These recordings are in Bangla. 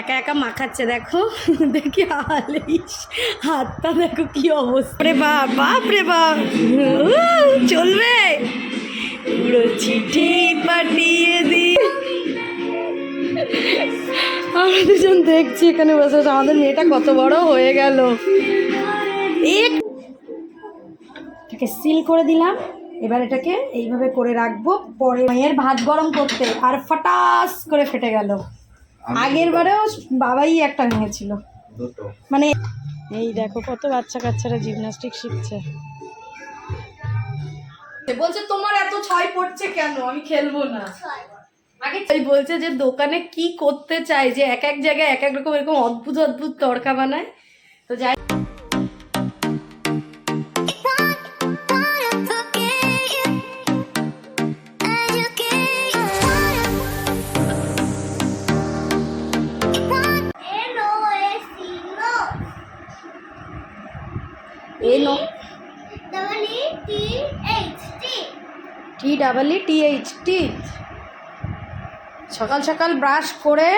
একা একা মাখাচ্ছে দেখো। দেখি আলিস হাতটা দেখো কি অবস্থা। রে বাপ বাপ। রে বাপ চলবে। পুরো চিঠি পাঠিয়ে দি। আমরা দুজন দেখছি এখানে বসে বসে। আমাদের মেয়েটা কত বড় হয়ে গেল। এক এটাকে সিল করে দিলাম। এবার এটাকে এইভাবে করে রাখব। পরে মায়ের ভাত গরম করতে। আর ফটাস করে ফেটে গেল। আগের বারেও বাবাই একটা ভেঙেছিল। মানে এই দেখো কত বাচ্চা কাচ্চারা জিমনাস্টিক শিখছে। বলছে তোমার এত ছয় পড়ছে কেন? আমি খেলব না। আগে বলছে যে দোকানে কি করতে চাই? যে এক এক জায়গায় এক এক রকম এরকম অদ্ভুত অদ্ভুত তড়কা বানায়? তো যাই double E T H T সকাল সকাল ব্রাশ করে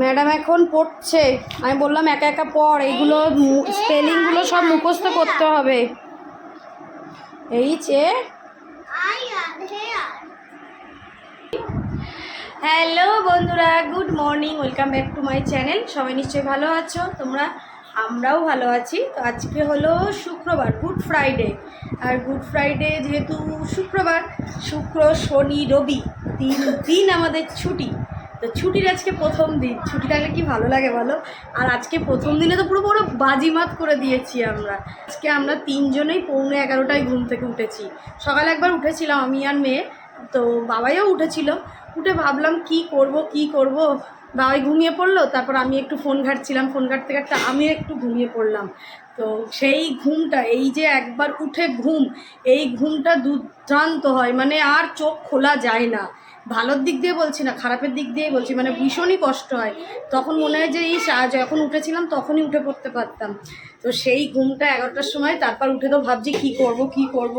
ম্যাডাম এখন পড়ছে। আমি বললাম, একা একা পড়, এইগুলো স্পেলিংগুলো সব মুখস্থ করতে হবে। এইচ এ হ্যালো বন্ধুরা good morning welcome back to my channel সবাই নিশ্চয়ই ভালো আছো? তোমরা আমরাও ভালো আছি। তো আজকে হলো শুক্রবার, গুড ফ্রাইডে। আর গুড ফ্রাইডে যেহেতু শুক্রবার, শুক্র, শনি, রবি তিন দিন আমাদের ছুটি। তো ছুটির আজকে প্রথম দিন। ছুটি থাকলে কি ভালো লাগে বলো? আর আজকে প্রথম দিনে তো পুরো পুরো বাজিমাত করে দিয়েছি আমরা। আজকে আমরা তিনজনেই পৌনে এগারোটায় ঘুম থেকে উঠেছি। সকালে একবার উঠেছিলাম আমি আর মেয়ে। তো বাবাইও উঠেছিল। উঠে ভাবলাম কি করব কি করব? বাবাই ঘুমিয়ে পড়ল, তারপর আমি একটু ফোন ঘাটছিলাম, ফোন ঘাটতে ঘাটতে আমি একটু ঘুমিয়ে পড়লাম। তো সেই ঘুমটা, এই যে একবার উঠে ঘুম, এই ঘুমটা দুর্দান্ত হয় মানে আর চোখ খোলা যায় না। ভালোর দিক দিয়ে বলছি না, খারাপের দিক দিয়েই বলছি মানে ভীষণই কষ্ট হয়। তখন মনে হয় যে এই যখন উঠেছিলাম তখনই উঠে পড়তে পারতাম। তো সেই ঘুমটা এগারোটার সময় তারপর উঠে তো ভাবছি, কি করব কি করব?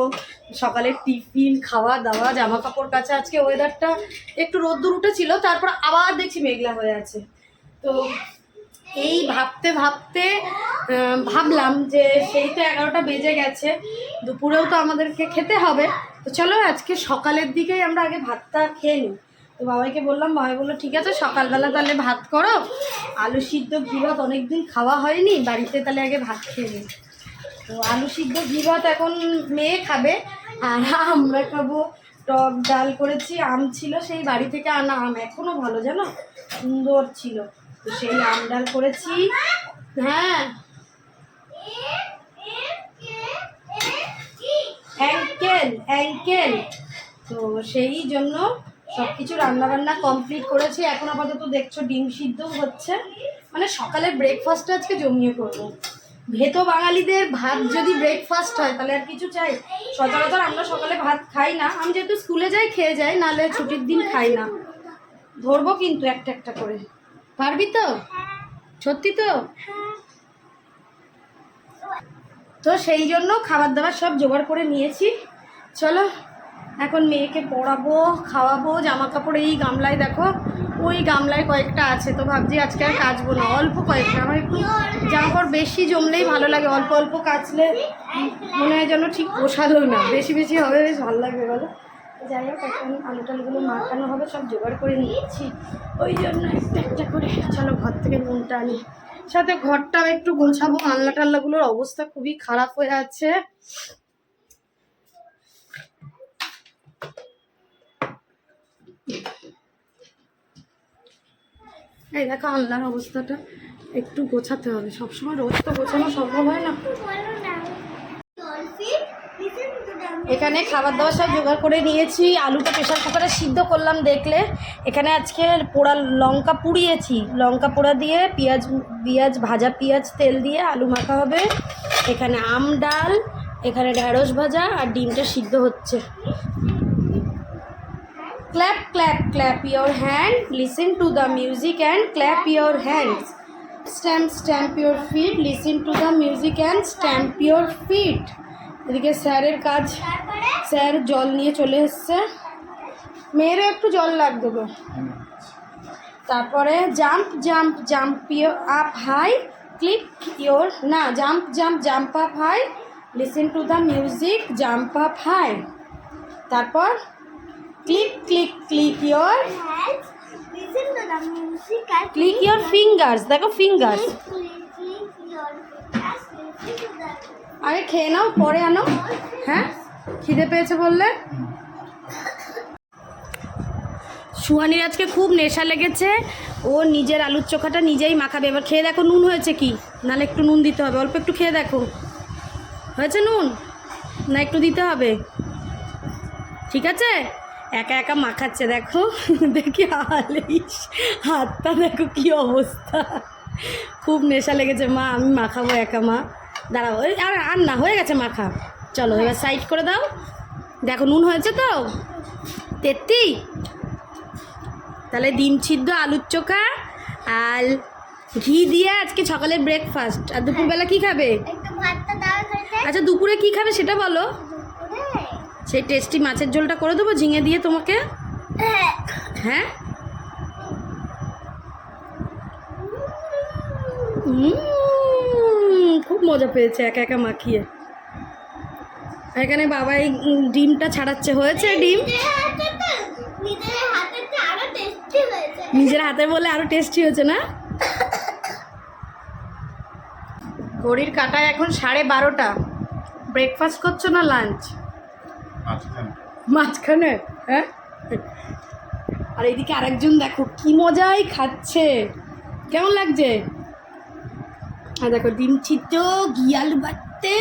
সকালে টিফিন খাওয়া দাওয়া জামা কাপড় কাছে আজকে ওয়েদারটা একটু রোদ্দুর উঠেছিল, তারপর আবার দেখছি মেঘলা হয়ে আছে। তো এই ভাবতে ভাবতে ভাবলাম যে সেই তো এগারোটা বেজে গেছে, দুপুরেও তো আমাদেরকে খেতে হবে। তো চলো আজকে সকালের দিকেই আমরা আগে ভাতটা খেয়ে নিই। তো বাবাইকে বললাম, বাবাই বলল, ঠিক আছে, সকালবেলা তাহলে ভাত করো। আলু সিদ্ধ ঘি ভাত অনেকদিন খাওয়া হয়নি, বাড়িতে তাহলে আগে ভাত খেয়ে নিই। তো আলু সিদ্ধ ঘি ভাত এখন মেয়ে খাবে, আর আমরা খাব টক ডাল করেছি, আম ছিল, সেই বাড়ি থেকে আনা আম এখনও ভালো জানো? সুন্দর ছিল। তো সেই আম ডাল করেছি। হ্যাঁ। Ankle ankle. তো সেই জন্য সব কিছু রান্নাবান্না কমপ্লিট করেছি। এখন আপাতত দেখছ ডিম সিদ্ধ হচ্ছে। মানে সকালে ব্রেকফাস্ট আজকে জমিয়ে করব। ভেতো বাঙালিদের ভাত যদি ব্রেকফাস্ট হয়, তাহলে আর কিছু চাই? সচরাচর আমরা সকালে ভাত খাই না। আমি যেহেতু স্কুলে যাই, খেয়ে যাই, নাহলে ছুটির দিন খাই না। ধরবো কিন্তু একটা একটা করে। পারবি তো? সত্যি তো? তো সেই জন্য খাবার দাবার সব জোগাড় করে নিয়েছি। চলো, এখন মেয়েকে পড়াবো, খাওয়াবো জামা কাপড় এই গামলায় দেখো, ওই গামলায় কয়েকটা আছে। তো ভাবছি আজকে আর কাচবো না, অল্প কয়েকটা। আমার একটু জামা কাপড় বেশি জমলেই ভালো লাগে, অল্প অল্প কাচলে মনে হয় যেন ঠিক পোষালো না। বেশি বেশি হবে, বেশ ভালো লাগবে বলো। যাই হোক, এখন আলু টালুগুলো মাখানো হবে, সব জোগাড় করে নিয়েছি ওই জন্য একটা একটা করে। চলো ঘর থেকে নুনটা আনি সাথে ঘরটাও একটু গোছাবো। আল্লা টাল্লাগুলোর অবস্থা খুবই খারাপ হয়ে আছে। এই দেখো আল্লাহর অবস্থাটা। একটু গোছাতে হবে। সবসময় রোজ তো গোছানো সম্ভব হয় না। এখানে খাবার দাবার সব জোগাড় করে নিয়েছি, আলুটা প্রেশার কুকারে সিদ্ধ করলাম দেখলে। এখানে আজকে পোড়া লঙ্কা পুড়িয়েছি। লঙ্কা পোড়া দিয়ে পেঁয়াজ পেঁয়াজ ভাজা পেঁয়াজ, তেল দিয়ে আলু মাখা হবে। এখানে আম, ডাল, এখানে ঢ্যাঁড়স ভাজা আর ডিমটা সিদ্ধ হচ্ছে। Clap clap clap your hand listen to the music and clap your hands stamp stamp your feet listen to the music and stamp your feet এদিকে স্যারের কাজ স্যার জল নিয়ে চলে এসছে মেয়েরও একটু জল লাগবে গো তারপরে jump jump jump up high click your না jump jump jump up high listen to the music jump up high তারপর click click click your click your fingers দেখো ফিঙ্গার্স আগে খেয়ে নাও, পরে আনো। হ্যাঁ? খিদে পেয়েছে বললে? সুহানির আজকে খুব নেশা লেগেছে। ও নিজের আলুর চোখাটা নিজেই মাখাবে। এবার খেয়ে দেখো নুন হয়েছে কি? নাহলে একটু নুন দিতে হবে। অল্প একটু খেয়ে দেখো। হয়েছে নুন? না, একটু দিতে হবে। ঠিক আছে? একা একা মাখাচ্ছে, দেখো। দেখি হালিস হাতটা দেখো কি অবস্থা। খুব নেশা লেগেছে। মা, আমি মাখাবো একা, মা। দাঁড়াও ওই আর আর না হয়ে গেছে মাখা। চলো এবার সাইড করে দাও। দেখো নুন হয়েছে তো? তেত্তি? তাহলে ডিম সিদ্ধ আলুর চোখা আর ঘি দিয়ে আজকে সকালে ব্রেকফাস্ট আর দুপুরবেলা কি খাবে? আচ্ছা দুপুরে কি খাবে সেটা বলো। সেই টেস্টি মাছের ঝোলটা করে দেবো ঝিঙে দিয়ে তোমাকে। হ্যাঁ। উম, খুব মজা পেয়েছে একা একা মাখিয়ে। এখানে বাবা এই ডিমটা ছাড়াচ্ছে। হয়েছে ডিম? নিজের হাতে তো আরও টেস্টি হয়েছে। বলে আরও টেস্টি হয়েছে না? ঘড়ির কাটায় এখন সাড়ে বারোটা। ব্রেকফাস্ট করছ না লাঞ্চ মাঝখানে। মাঝখানে? হ্যাঁ? আর এইদিকে আরেকজন দেখো কি মজাই খাচ্ছে। কেমন লাগছে? আর দেখো ডিম ঘি, আলু বাটতে।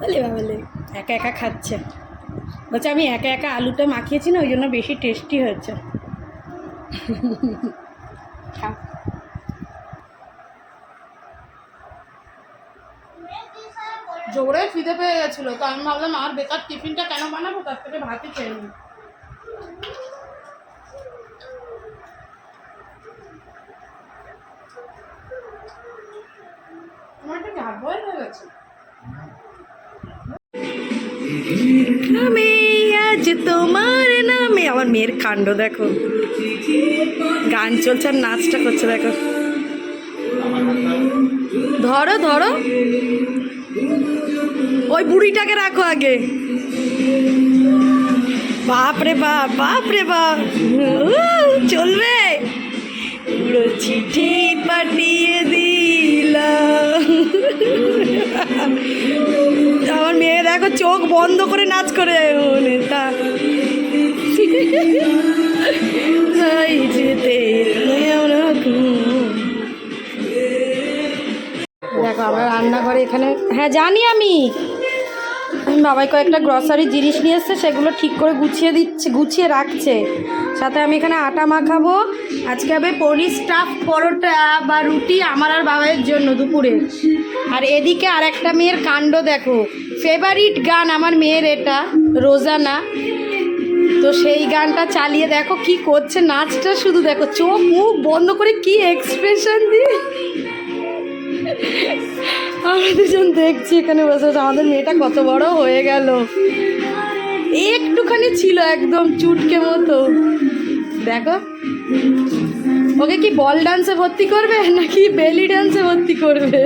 বলে বলে, একা একা খাচ্ছে। বলছে, আমি একা একা আলুটা মাখিয়েছি না, ওই জন্য বেশি টেস্টি হয়েছে। জোরে খিদে পেয়ে গেছিল, তো আমি ভাবলাম, আর বেকার টিফিনটা কেন বানাবো? তার থেকে ভাতই খেয়ে আমার একটা ঝাড় বয় হয়ে গেছে আমি আজ তোমার নামে। আমার মেয়ের কাণ্ড দেখো। গান চলছে আর নাচটা করছে, দেখো। ধরো ধরো। ওই বুড়িটাকে রাখো আগে। বাপরে বাপ বাপরে বাপ। চলবে। পুরো চিঠি পাঠিয়ে দিলাম আমার মেয়ে দেখো চোখ বন্ধ করে নাচ করে মনে তা দেখো আমরা রান্না করে এখানে হ্যাঁ জানি আমি। বাবাই কয়েকটা গ্রসারি জিনিস নিয়ে এসছে, সেগুলো ঠিক করে গুছিয়ে দিচ্ছে, গুছিয়ে রাখছে। সাথে আমি এখানে আটা মাখাবো। আজকে হবে পনির স্টাফ পরোটা বা রুটি আমার আর বাবাইয়ের জন্য দুপুরে। আর এদিকে আর একটা মেয়ের কাণ্ড দেখো। ফেভারিট গান আমার মেয়ের এটা, রোজানা। তো সেই গানটা চালিয়ে দেখো কি করছে, নাচটা শুধু দেখো, চোখ মুখ বন্ধ করে কি এক্সপ্রেশন দিয়ে আমরা দুজন দেখছি এখানে বসে বসে। আমাদের মেয়েটা কত বড় হয়ে গেল। একটুখানি ছিল একদম চুটকে মতো। দেখো। ওকে কি বল ডান্সে ভর্তি করবে নাকি বেলি ডান্সে ভর্তি করবে?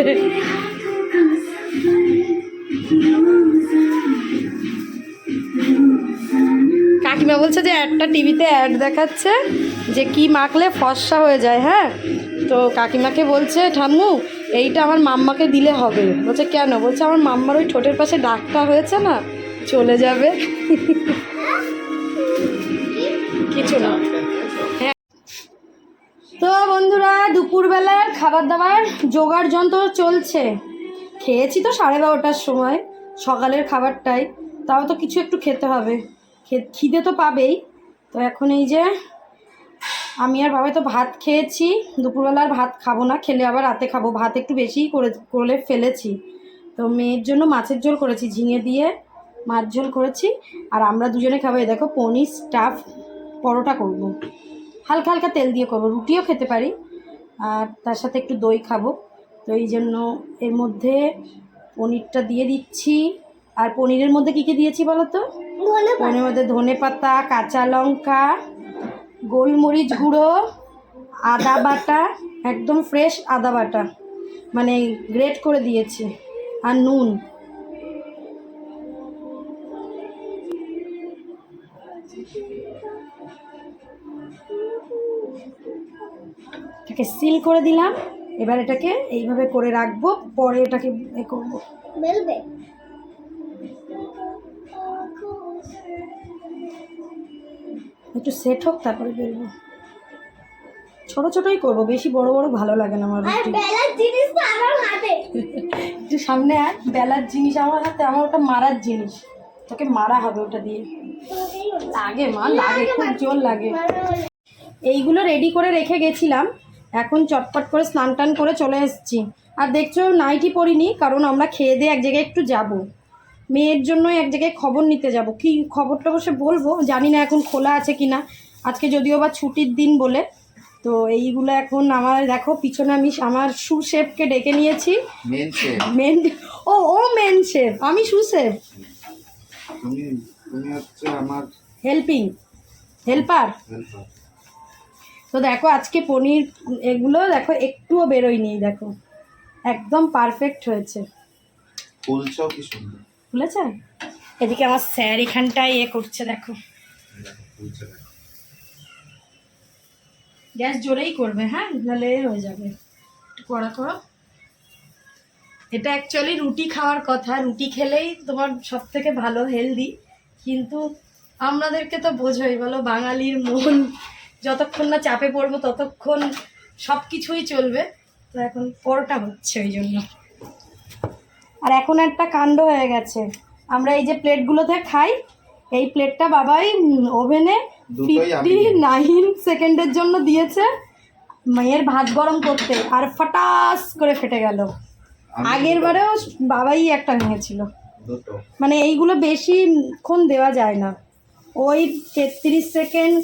কাকিমা বলছে যে একটা টিভিতে অ্যাড দেখাচ্ছে যে কি মাখলে ফর্সা হয়ে যায় হ্যাঁ? তো কাকিমাকে বলছে, ঠাম্মু এইটা আমার মাম্মাকে দিলে হবে। বলছে, কেন? বলছে, আমার মাম্মার ওই ঠোঁটের পাশে ডাকটা হয়েছে না, চলে যাবে। কিছু না। হ্যাঁ তো বন্ধুরা, দুপুরবেলার খাবার দাবার জোগাড় যন্ত্র চলছে। খেয়েছি তো সাড়ে বারোটার সময়, সকালের খাবারটাই। তাও তো কিছু একটু খেতে হবে। খিদে তো পাবেই। তো এখন এই যে আমি আর বাবাই তো ভাত খেয়েছি দুপুরবেলা আর ভাত খাব না খেলে আবার রাতে খাব। ভাত একটু বেশিই করে করে ফেলেছি। তো মেয়ের জন্য মাছের ঝোল করেছি ঝিঙে দিয়ে মাছ ঝোল করেছি। আর আমরা দুজনে খাব এই দেখো পনির স্টাফ পরোটা করব। হালকা হালকা তেল দিয়ে করব রুটিও খেতে পারি। আর তার সাথে একটু দই খাব। তো এই জন্য এর মধ্যে পনিরটা দিয়ে দিচ্ছি। আর পনিরের মধ্যে কী কী দিয়েছি বলো তো? পনিরের মধ্যে ধনে পাতা কাঁচা লঙ্কা গোলমরিচ গুঁড়ো, আদা বাটা, একদম ফ্রেশ আদা বাটা। মানে গ্রেট করে দিয়েছি। আর নুন। এটাকে সিল করে দিলাম। এবার এটাকে এইভাবে করে রাখব। পরে এটাকে এ করব। একটু সেট হোক তারপরে বেরবো। ছোট ছোটই করব বেশি বড় বড় ভালো লাগে না আমার রুটি। বেলার জিনিস তো আমার হাতে। একটু সামনে আয় বেলার জিনিস আমার হাতে আমার ওটা মারার জিনিস। তোকে মারা হবে ওটা দিয়ে। লাগে মা লাগে খুব জোর লাগে। এইগুলো রেডি করে রেখে গেছিলাম এখন চটপট করে স্নান টান করে চলে এসেছি। আর দেখছ নাইটি পরিনি কারণ আমরা খেয়ে দিয়ে এক জায়গায় একটু যাব। মেয়ের জন্য এক জায়গায় খবর নিতে যাব। কি খবরটা বসে বলব? জানি না এখন খোলা আছে কি না আজকে যদিও বা ছুটির দিন বলে। তো এইগুলো এখন আমার দেখো পিছনে আমি আমার সু শেফকে ডেকে নিয়েছি। মেন ও ও মেন শেফ আমি সু শেফ তুমি তুমি হচ্ছে আমার হেল্পিং হেল্পার হেল্পার তো দেখো আজকে পনির এগুলো দেখো একটুও বেরোয়নি দেখো। একদম পারফেক্ট হয়েছে। ফুলছাও কি সুন্দর। বুঝেছে এদিকে আমার স্যার এখানটায় এ করছে দেখো। গ্যাস জোরেই করবে হ্যাঁ? নাহলে হয়ে যাবে। একটু কড়া করো। এটা অ্যাকচুয়ালি রুটি খাওয়ার কথা। রুটি খেলেই তোমার সব থেকে ভালো হেলদি কিন্তু আমাদেরকে তো বোঝোই বলো বাঙালির মন। যতক্ষণ না চাপে পড়ব ততক্ষণ সব কিছুই চলবে। তো এখন পরোটা হচ্ছে ওই জন্য। আর এখন একটা কাণ্ড হয়ে গেছে। আমরা এই যে প্লেটগুলোতে খাই এই প্লেটটা বাবাই ওভেনে ফিফটি নাইন সেকেন্ডের জন্য দিয়েছে। মেয়ের ভাত গরম করতে আর ফটাস করে ফেটে গেল। আগের বারেও বাবাই একটা ভেঙেছিল দুটো। মানে এইগুলো বেশিক্ষণ দেওয়া যায় না। ওই তেত্রিশ সেকেন্ড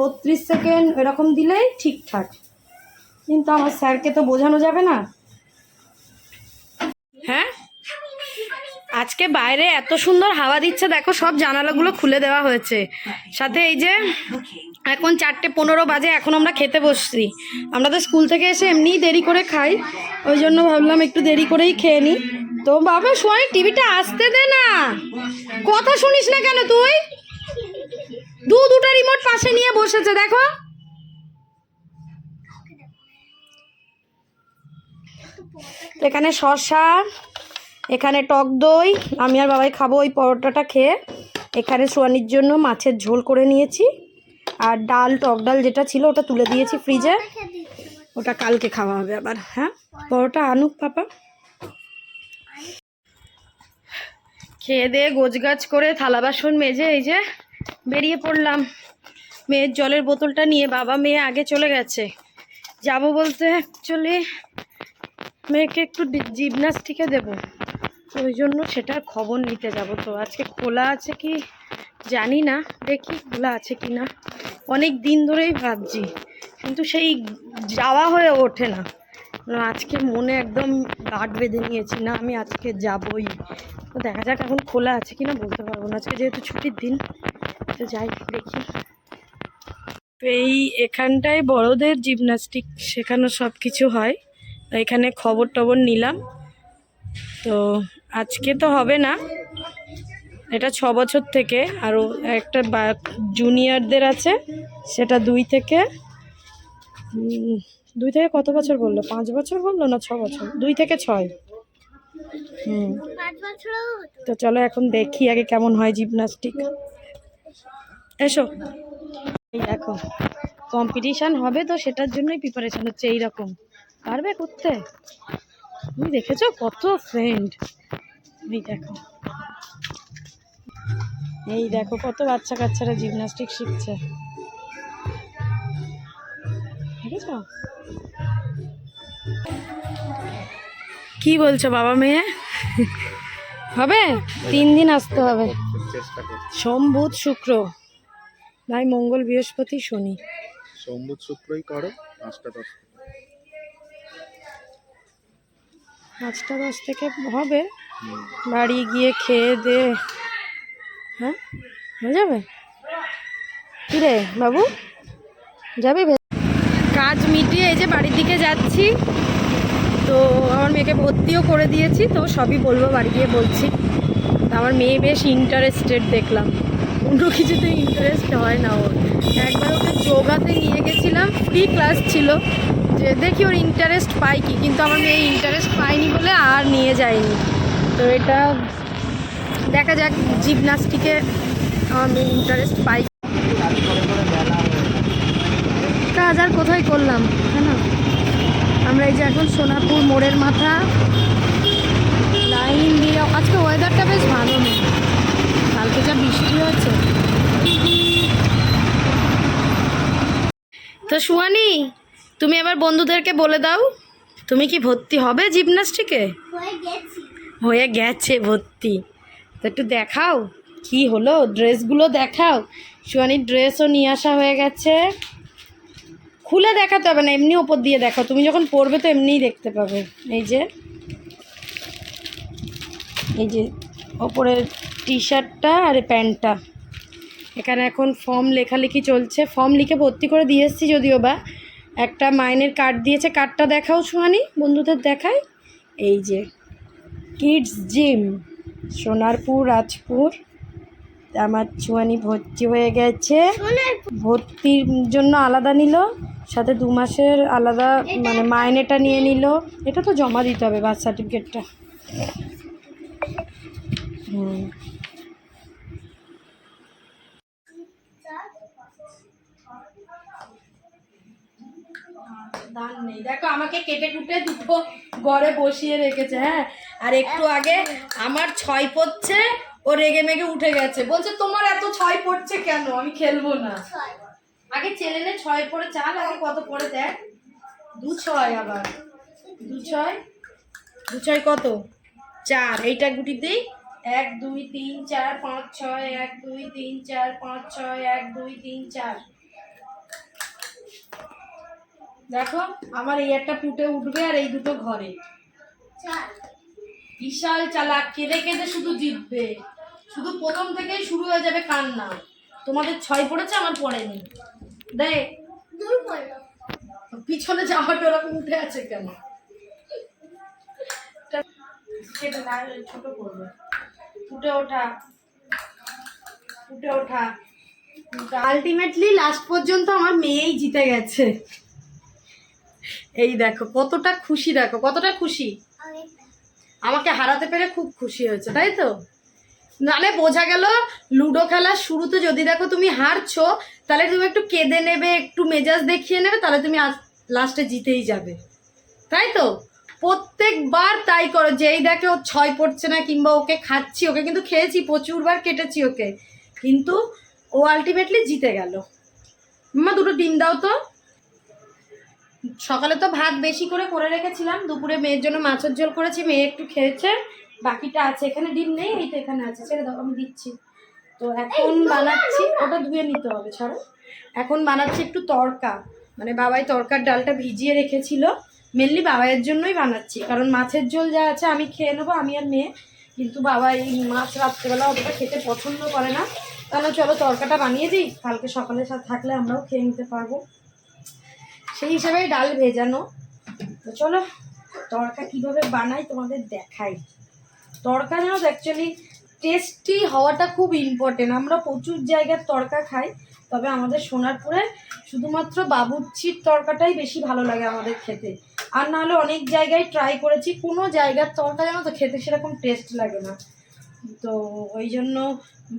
বত্রিশ সেকেন্ড এরকম দিলেই ঠিকঠাক। কিন্তু আমার স্যারকে তো বোঝানো যাবে না। হ্যাঁ? আজকে বাইরে এত সুন্দর হাওয়া দিচ্ছে, দেখো সব জানালাগুলো খুলে দেওয়া হয়েছে। সাথে এই যে এখন চারটে পনেরো বাজে, এখন আমরা খেতে বসছি। আমরা তো স্কুল থেকে এসে এমনিই দেরি করে খাই, ওই জন্য ভাবলাম একটু দেরি করেই খেয়ে নিই। তো বাবা সোয়াই টিভিটা আসতে দে না। কথা শুনিস না কেন তুই? দু দুটা রিমোট পাশে নিয়ে বসেছে, দেখো। এখানে শসা, এখানে টক দই, আমি আর বাবাই খাব ওই পরোটাটা খেয়ে। এখানে সোয়ানির জন্য মাছের ঝোল করে নিয়েছি। আর ডাল, টক ডাল যেটা ছিল ওটা তুলে দিয়েছি ফ্রিজে। ওটা কালকে খাওয়া হবে আবার হ্যাঁ? পরোটা আনুক পাপা। খেয়ে দিয়ে গোছগাছ করে থালা বাসন মেজে এই যে বেরিয়ে পড়লাম। মেয়ের জলের বোতলটা নিয়ে বাবা মেয়ে আগে চলে গেছে। যাব বলতে অ্যাকচুয়ালি মেয়েকে একটু জিমনাস্টিকে দেবো। ওই জন্য সেটার খবর নিতে যাব। তো আজকে খোলা আছে কি জানি না। দেখি খোলা আছে কি না। অনেক দিন ধরেই ভাবছি, কিন্তু সেই যাওয়া হয়ে ওঠে না। আজকে মনে একদম গাঁট বেঁধে নিয়েছি। না, আমি আজকে যাবই। তো দেখা যাক এখন খোলা আছে কি না, বলতে পারব না। আজকে যেহেতু ছুটির দিন, তো যাই, দেখি। তো এই এখানটায় বড়দের জিমনাস্টিক শেখানো সব কিছু হয়। এখানে খবর টবর নিলাম। তো আজকে তো হবে না। এটা ছ বছর থেকে। আরও একটা জুনিয়রদের আছে। সেটা দুই থেকে দুই থেকে কত বছর বলল? পাঁচ বছর বলল না ছ বছর? দুই থেকে ছয়। হুম। তো চলো এখন দেখি আগে কেমন হয় জিমনাস্টিক। এসো। এই দেখো কম্পিটিশান হবে তো সেটার জন্যই প্রিপারেশন হচ্ছে এইরকম। পারবে করতে? তুমি দেখেছ কত ফ্রেন্ড এই দেখো। এই দেখো কত বাচ্চা কাচ্চারা জিমনাস্টিক শিখছে। কি বলছো বাবা মেয়ে? হবে? তিন দিন আসতে হবে। সোম, বুধ, শুক্র। নাই মঙ্গল, বৃহস্পতি, শনি। সোমবুধ শুক্রই করো, পাঁচটা দশ পাঁচটা দশ থেকে হবে। বাড়ি গিয়ে খেয়ে দে হ্যাঁ? হয়ে যাবে? কি রে বাবু? যাবে কাজ মিটিয়ে এই যে বাড়ির দিকে যাচ্ছি। তো আমার মেয়েকে ভর্তিও করে দিয়েছি তো সবই বলব বাড়ি গিয়ে বলছি। তো আমার মেয়ে বেশ ইন্টারেস্টেড দেখলাম। অন্য কিছুতে ইন্টারেস্ট হয় না ওর। একবার ওকে যোগাতে নিয়ে গেছিলাম ফ্রি ক্লাস ছিল। যে দেখি ওর ইন্টারেস্ট পাই কি, কিন্তু আমার মেয়ে ইন্টারেস্ট পায়নি বলে আর নিয়ে যায়নি। তো এটা দেখা যাক জিমনাস্টিকে আমার মেয়ে ইন্টারেস্ট পাই কাজ আর কোথায় করলাম হ্যাঁ না? আমরা এই যে এখন সোনাপুর মোড়ের মাথা, লাইন দিয়ে, আজকে ওয়েদারটা বেশ ভালো নেই। কালকে যা বৃষ্টি হয়েছে। তো সুয়ানি তুমি এবার বন্ধুদেরকে বলে দাও তুমি কি ভর্তি হবে জিমনাস্টিকে হয়ে গেছে। ভর্তি। তো একটু দেখাও কি হলো? ড্রেসগুলো দেখাও। সুয়ানির ড্রেসও নিয়ে আসা হয়ে গেছে। খুলে দেখাতে হবে না এমনি ওপর দিয়ে দেখো তুমি যখন পরবে তো এমনিই দেখতে পাবে। এই যে এই যে ওপরের টি শার্টটা আর প্যান্টটা। এখানে এখন ফর্ম লেখালেখি চলছে। ফর্ম লিখে ভর্তি করে দিয়ে এসেছি যদিও বা। একটা মাইনের কার্ড দিয়েছে কার্ডটা দেখাও সুহানি বন্ধুদের দেখায় এই যে কিডস জিম সোনারপুর রাজপুর। আমার ছুয়ানি ভর্তি হয়ে গেছে। ভর্তির জন্য আলাদা নিল সাথে দু মাসের আলাদা মানে মাইনেটা নিয়ে নিল। এটা তো জমা দিতে হবে বার্থ সার্টিফিকেটটা হুম। দান নেই। দেখো আমাকে কেটে কুটে দুটো ঘরে বসিয়ে রেখেছে হ্যাঁ? আর একটু আগে আমার ছয় পড়ছে ও রেগে মেগে উঠে গেছে। বলছে তোমার এত ছয় পড়ছে কেন? আমি খেলব না। আগে ছেলেনে ছয় পড়ে চাল আগে কত পড়ে দেখ? দু ছয় আবার। দু ছয়? দু ছয় কত? চার। এইটা গুটি দিই। এক দুই তিন চার পাঁচ ছয় এক দুই তিন চার পাঁচ ছয় এক দুই তিন চার। দেখো, আমার এই একটা ফুটে উঠবে আর এই দুটো ঘরে। বিশাল চালাক, কেঁদে কেঁদে শুধু জিতবে। শুধু প্রথম থেকেই শুরু হয়ে যাবে কান্না। তোমাদের ছয় পড়েছে, আমার পড়েনি। পড়ল পিছনে জামাটা ওরকম উঠে আছে কেন? ছোট করবে। ফুটে ওঠা। ফুটে ওঠা। আলটিমেটলি লাস্ট পর্যন্ত আমার মেয়েই জিতে গেছে। এই দেখো, কতটা খুশি দেখো, কতটা খুশি। আমাকে হারাতে পেরে খুব খুশি হয়েছে, তাই তো? নালে বোঝা গেল, লুডো খেলার শুরুতে যদি দেখো তুমি হারছো, তাহলে তুমি একটু কেঁদে নেবে, একটু মেজাজ দেখিয়ে নেবে, তাহলে তুমি লাস্টে জিতেই যাবে। তাই তো? প্রত্যেকবার তাই করো, যেই দেখে ও ছয় পড়ছে না কিংবা ওকে খাচ্ছি, ওকে কিন্তু খেয়েছি, প্রচুরবার কেটেছি ওকে। কিন্তু ও আলটিমেটলি জিতে গেল। মা, দুটো ডিম দাও তো। সকালে তো ভাত বেশি করে করে রেখেছিলাম, দুপুরে মেয়ের জন্য মাছের ঝোল করেছি, মেয়ে একটু খেয়েছে, বাকিটা আছে, এখানে ডিম নেই, এই তো এখানে আছে, ছেড়ে দাও, আমি দিচ্ছি। তো এখন বানাচ্ছি, ওটা ধুয়ে নিতে হবে, ছাড়ো। এখন বানাচ্ছি একটু তরকা মানে বাবাই তড়কার ডালটা ভিজিয়ে রেখেছিল মেনলি বাবাইয়ের জন্যই বানাচ্ছি, কারণ মাছের ঝোল যা আছে আমি খেয়ে নেব, আমি আর মেয়ে, কিন্তু বাবা এই মাছ রাত্রেবেলা অতটা খেতে পছন্দ করে না। তাহলে চলো তরকাটা বানিয়ে দিই, কালকে সকালে থাকলে আমরাও খেয়ে নিতে পারব। সেই হিসাবেই ডাল ভেজানো। তো চলো, তড়কা কীভাবে বানাই তোমাদের দেখাই। তড়কা যেন অ্যাকচুয়ালি টেস্টি হওয়াটা খুব ইম্পর্টেন্ট আমরা প্রচুর জায়গার তড়কা খাই, তবে আমাদের সোনারপুরে শুধুমাত্র বাবুর্চির তড়কাটাই বেশি ভালো লাগে আমাদের খেতে। আর নাহলে অনেক জায়গায় ট্রাই করেছি, কোনো জায়গার তড়কা জানো তো খেতে সেরকম টেস্ট লাগে না। তো ওই জন্য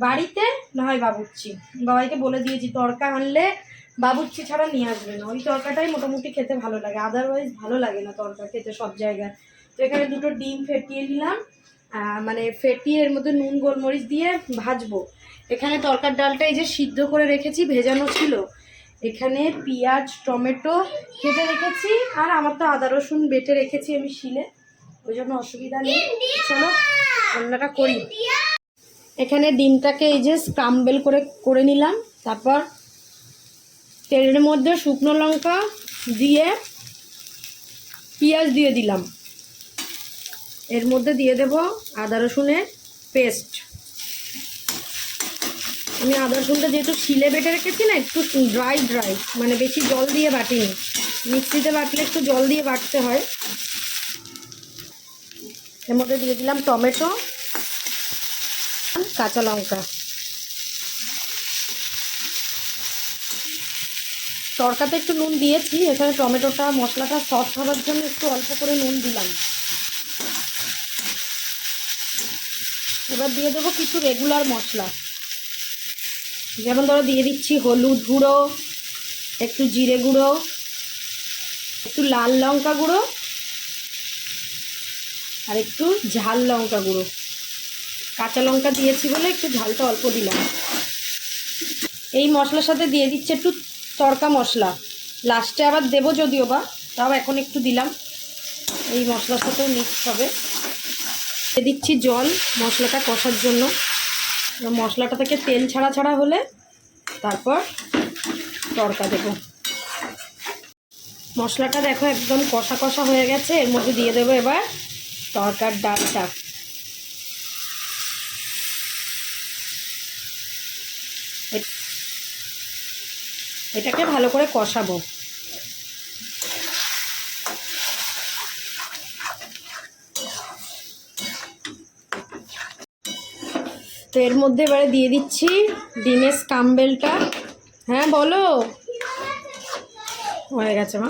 বাড়িতে, না হয় বাবুর্চি, বাবাইকে বলে দিয়েছি, তড়কা আনলে বাবুর্চি ছাড়া নিয়ে আসবে না। ওই তরকাটাই মোটামুটি খেতে ভালো লাগে। আদারওয়াইজ ভালো লাগে না তরকা খেতে সব জায়গায়। তো এখানে দুটো ডিম ফেটিয়ে নিলাম। মানে ফেটিয়ে এর মধ্যে নুন, গোলমরিচ দিয়ে ভাজবো। এখানে তরকার ডালটা এই যে সিদ্ধ করে রেখেছি, ভেজানো ছিল। এখানে পেঁয়াজ, টমেটো কেটে রেখেছি, আর আমার তো আদা রসুন বেটে রেখেছি আমি শিলে। ওই জন্য অসুবিধা নেই। চলো, রান্নাটা করি। এখানে ডিমটাকে এই যে স্ক্রাম্বেল করে করে নিলাম। তারপর তেলের মধ্যে শুকনো লঙ্কা দিয়ে পেঁয়াজ দিয়ে দিলাম। এর মধ্যে দিয়ে দেব আদা রসুনের পেস্ট। আমি আদা রসুনটা যেহেতু শিলে বেটে রেখেছি না, একটু ড্রাই ড্রাই মানে বেশি জল দিয়ে বাটিনি। মিক্সিতে বাটলে একটু জল দিয়ে বাটতে হয়। এর মধ্যে দিয়ে দিলাম টমেটো, কাঁচা লঙ্কা। তরকাতে একটু নুন দিয়েছি, এখানে টমেটোটা, মশলাটা সফট হওয়ার জন্য একটু অল্প করে নুন দিলাম। এবার দিয়ে দেবো কিছু রেগুলার মশলা। যেমন ধরো দিয়ে দিচ্ছি হলুদ গুঁড়ো, একটু জিরে গুঁড়ো, একটু লাল লঙ্কা গুঁড়ো, আর একটু ঝাল লঙ্কা গুঁড়ো। কাঁচা লঙ্কা দিয়েছি বলে একটু ঝালটা অল্প দিলাম। এই মশলার সাথে দিয়ে দিচ্ছে একটু তড়কা মশলা। লাস্টে আবার দেবো যদিও বা, তাও এখন একটু দিলাম। এই মশলার সাথেও মিক্স হবে। দিচ্ছি জল মশলাটা কষার জন্য। মশলাটা থেকে তেল ছাড়া ছাড়া হলে তারপর তড়কা দেবো। মশলাটা দেখো একদম কষা কষা হয়ে গেছে, এর মধ্যে দিয়ে দেবো এবার তরকার ডালটা। এটাকে ভালো করে কষাবো। তো এর মধ্যে এবারে দিয়ে দিচ্ছি ডিমের কাম্বেলটা হ্যাঁ বলো। হয়ে গেছে মা।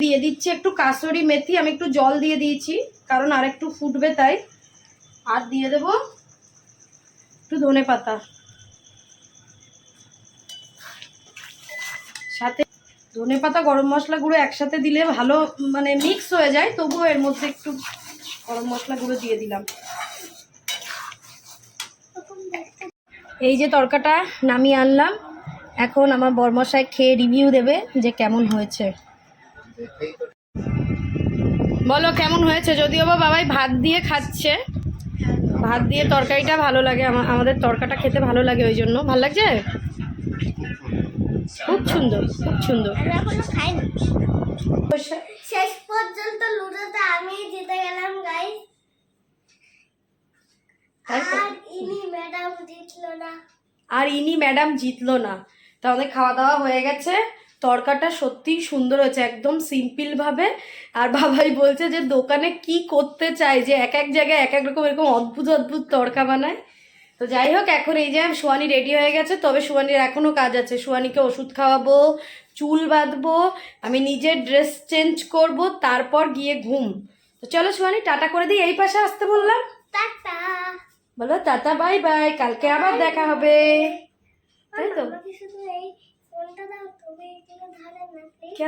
দিয়ে দিচ্ছি একটু কাসুরি মেথি, আমি একটু জল দিয়ে দিয়েছি, কারণ আর একটু ফুটবে তাই। আর দিয়ে দেব একটু ধনে পাতা সাথে ধনে পাতা, গরম মশলা গুঁড়ো একসাথে দিলে ভালো মানে মিক্স হয়ে যায়, তবুও এর মধ্যে একটু গরম মশলা গুঁড়ো দিয়ে দিলাম। এই যে তরকাটা নামিয়ে আনলাম। এখন আমার বরমশাই খেয়ে রিভিউ দেবে যে কেমন হয়েছে। বলো, কেমন হয়েছে? যদিও বা বাবাই ভাত দিয়ে খাচ্ছে। ভাত দিয়ে তরকারিটা ভালো লাগে আমাদের তরকাটা খেতে ভালো লাগে ওই জন্য। ভালো লাগছে? খুব সুন্দর খুব সুন্দর। শেষ পর্যন্ত লুডোতে আমি জিতে গেলাম গাইস আর ইনি ম্যাডাম জিতলো না। আর ইনি ম্যাডাম জিতলো না। তা আমাদের খাওয়া দাওয়া হয়ে গেছে। তরকাটা সত্যিই সুন্দর হয়েছে একদম সিম্পলভাবে আর বাবাই বলছে যে দোকানে কি করতে চায় যে এক এক জায়গায় এক এক রকম এরকম অদ্ভুত অদ্ভুত তরকা বানায়। তো যাই হোক এখন এই যে সুয়ানি রেডি হয়ে গেছে তবে সুয়ানির এখনও কাজ আছে। সুয়ানিকে ওষুধ খাওয়াবো চুল বাঁধবো আমি নিজের ড্রেস চেঞ্জ করব তারপর গিয়ে ঘুম। তো চলো সুয়ানি টাটা করে দিই এই পাশে আসতে বললাম। টাটা। বলো টাটা বাই বাই কালকে আবার দেখা হবে। তাই তো। কেন?